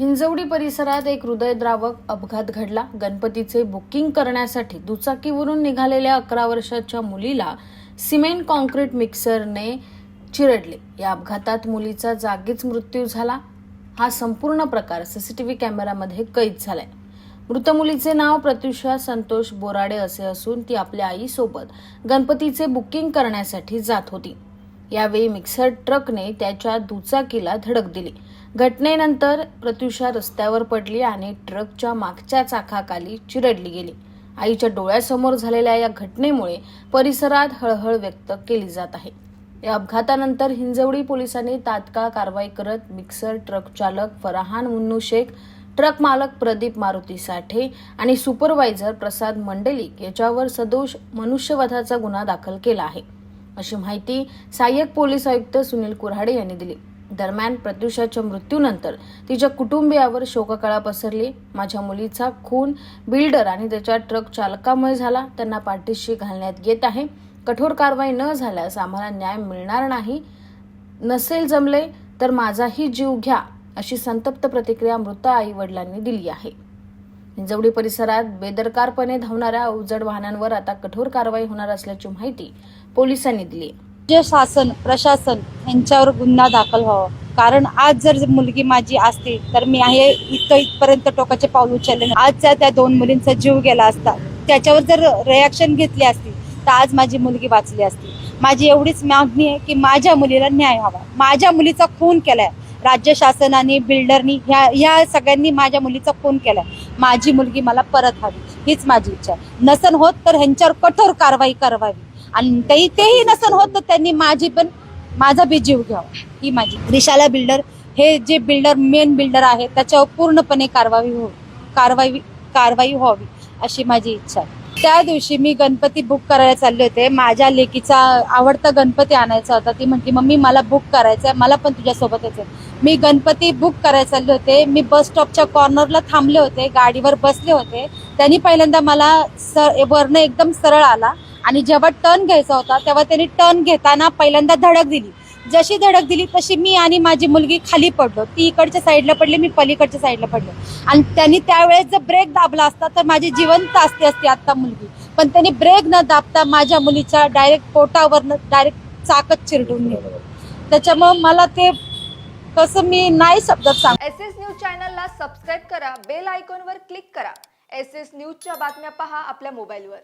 हिंजवडी परिसरात एक हृदयद्रावक अपघात घडला. गणपतीचे बुकिंग करण्यासाठी दुचाकीवरून निघालेल्या अकरा वर्षाच्या मुलीला सिमेंट कॉन्क्रीट मिक्सरने चिरडले. या अपघातात मुलीचा जागीच मृत्यू झाला. हा संपूर्ण प्रकार सीसीटीव्ही कॅमेऱ्यामध्ये कैद झालाय. मृत मुलीचे नाव प्रत्युषा संतोष बोराडे असे असून ती आपल्या आईसोबत गणपतीचे बुकिंग करण्यासाठी जात होती. यावेळी मिक्सर ट्रकने त्याच्या दुचाकीला धडक दिली. घटनेनंतर प्रत्युषा रस्त्यावर पडली आणि ट्रकच्या मागच्या चाकाखाली चिरडली गेली. आईच्या डोळ्यासमोर झालेल्या या घटनेमुळे परिसरात हळहळ व्यक्त केली जात आहे. या अपघातानंतर हिंजवडी पोलिसांनी तात्काळ कारवाई करत मिक्सर ट्रक चालक फरहान मुन्नू शेख ट्रक मालक प्रदीप मारुती साठे आणि सुपरवायझर प्रसाद मंडलिक याच्यावर सदोष मनुष्यवधाचा गुन्हा दाखल केला आहे. अशी माहिती सहाय्यक पोलीस आयुक्त सुनील कुऱ्हाडे यांनी दिली. दरम्यान प्रत्युषाच्या मृत्यूनंतर तिच्या कुटुंबियावर शोककळा पसरली. माझ्या मुलीचा खून बिल्डर आणि त्याच्या ट्रक चालकामुळे झाला. त्यांना पाठीशी घालण्यात येत आहे. कठोर कारवाई न झाल्यास आम्हाला न्याय मिळणार नाही. नसेल जमले तर माझाही जीव घ्या अशी संतप्त प्रतिक्रिया मृत आई वडिलांनी दिली आहे. हिंजवडी परिसरात बेदरकारपणे धावणाऱ्या अवजड वाहनांवर आता कठोर कारवाई होणार असल्याची माहिती पोलिसांनी दिली. जे शासन प्रशासन यांच्यावर गुन्हा दाखल व्हावा. कारण आज जर मुलगी माझी असती तर मी आहे इथं इथपर्यंत टोकाचे पाऊल उचलले. नाही. आजच्या त्या दोन मुलींचा जीव गेला असता त्याच्यावर जर रिॲक्शन घेतली असती तर आज माझी मुलगी वाचली असती. माझी एवढीच मागणी आहे की माझ्या मुलीला न्याय हवा माझ्या मुलीचा खून केलाय. राज्य शासनाने बिल्डरनी ह्या ह्या सगळ्यांनी माझ्या मुलीचा खून केलाय. माझी मुलगी मला परत हवी. हीच माझी इच्छा आहे. नसन होत तर ह्यांच्यावर कठोर कारवाई करावी. आणि तेही तेही नसन होत तर त्यांनी माझी पण माझा बी जीव घ्यावा. ही माझी. रिशाला बिल्डर हे जे बिल्डर मेन बिल्डर आहे त्याच्यावर पूर्णपणे कारवाई हो कारवाई कारवाई व्हावी अशी माझी इच्छा आहे. त्या दिवशी मी गणपती बुक करायला चालले होते. माझ्या लेकीचा आवडता गणपती आणायचा होता. ती म्हटली मम्मी मला बुक करायचं आहे मला पण तुझ्यासोबतच आहे. मी गणपती बुक करायला चालले होते. मी बस स्टॉपच्या कॉर्नरला थांबले होते. गाडीवर बसले होते. त्यांनी पहिल्यांदा मला सर वरनं एकदम सरळ आला आणि जेव्हा टर्न घ्यायचा होता तेव्हा त्यांनी टर्न घेताना पहिल्यांदा धडक दिली. जशी धडक दिली तशी मी आणि माझी मुलगी खाली पडलो. ती इकडच्या साईडला पडली मी पलीकडच्या साईडला पडलो. आणि त्यांनी त्यावेळेस जर ब्रेक दाबला असता तर माझी जिवंत असते असती आता मुलगी. पण त्यांनी ब्रेक न दाबता माझ्या मुलीच्या डायरेक्ट पोटावरनं डायरेक्ट चाकच चिरडून नेलं. त्याच्यामुळं मला ते कसं मी नाही शब्दात सांग एस एस न्यूज चॅनलला सबस्क्राईब करा बेल आयकॉनवर क्लिक करा. एस एस न्यूजच्या बातम्या पहा आपल्या मोबाईलवर.